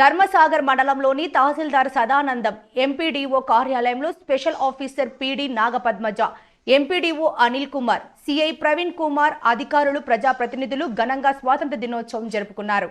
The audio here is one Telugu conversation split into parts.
ధర్మసాగర్ మండలంలోని తహసీల్దార్ సదానందం ఎంపీడీఓ కార్యాలయంలో special officer PD Nagapadmaja MPDO Anil Kumar CI Praveen Kumar అధికారులు ప్రజాప్రతినిధులు ఘనంగా స్వాతంత్ర దినోత్సవం జరుపుకున్నారు.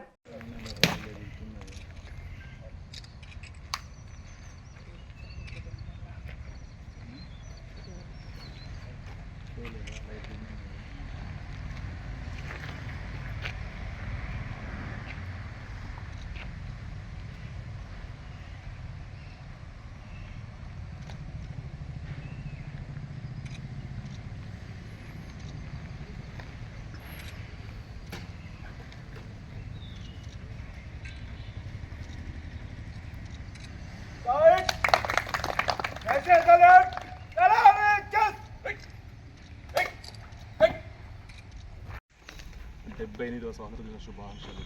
డెబ్బై ఎనిమిదవ స్వాతంత్ర దిన శుభాకాంక్షలు.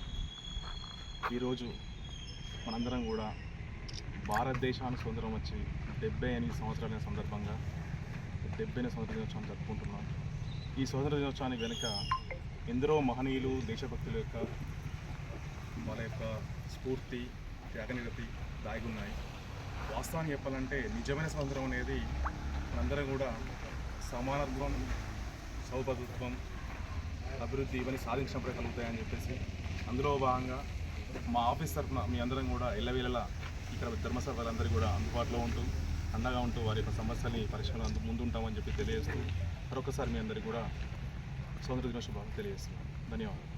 ఈరోజు మనందరం కూడా భారతదేశానికి స్వతంత్రం వచ్చి డెబ్బై ఎనిమిది సంవత్సరాల సందర్భంగా డెబ్బై ఎనిమిది స్వతంత్ర దినోత్సవం జరుపుకుంటున్నాం. ఈ స్వతంత్ర దినోత్సవానికి వెనుక ఎందరో మహనీయులు దేశభక్తుల యొక్క వాళ్ళ యొక్క స్ఫూర్తి త్యాగనిరతి దాగి ఉన్నాయి. వాస్తవాన్ని చెప్పాలంటే నిజమైన స్వాతంత్రం అనేది మనందరం కూడా సమానత్వం సౌభద్రత్వం అభివృద్ధి ఇవన్నీ సాధించినప్పుడే కలుగుతాయని చెప్పేసి అందులో భాగంగా మా ఆఫీస్ తరఫున మీ అందరం కూడా ఎల్లవేళలా ఇక్కడ ధర్మసభ వాళ్ళందరూ కూడా అందుబాటులో ఉంటూ అండగా ఉంటూ వారి యొక్క సమస్యల్ని పరిష్కారం అందు ముందుంటామని చెప్పి తెలియజేస్తూ మరొకసారి మీ అందరికీ కూడా స్వతంత్ర దినోత్సవం తెలియజేస్తున్నాను. ధన్యవాదాలు.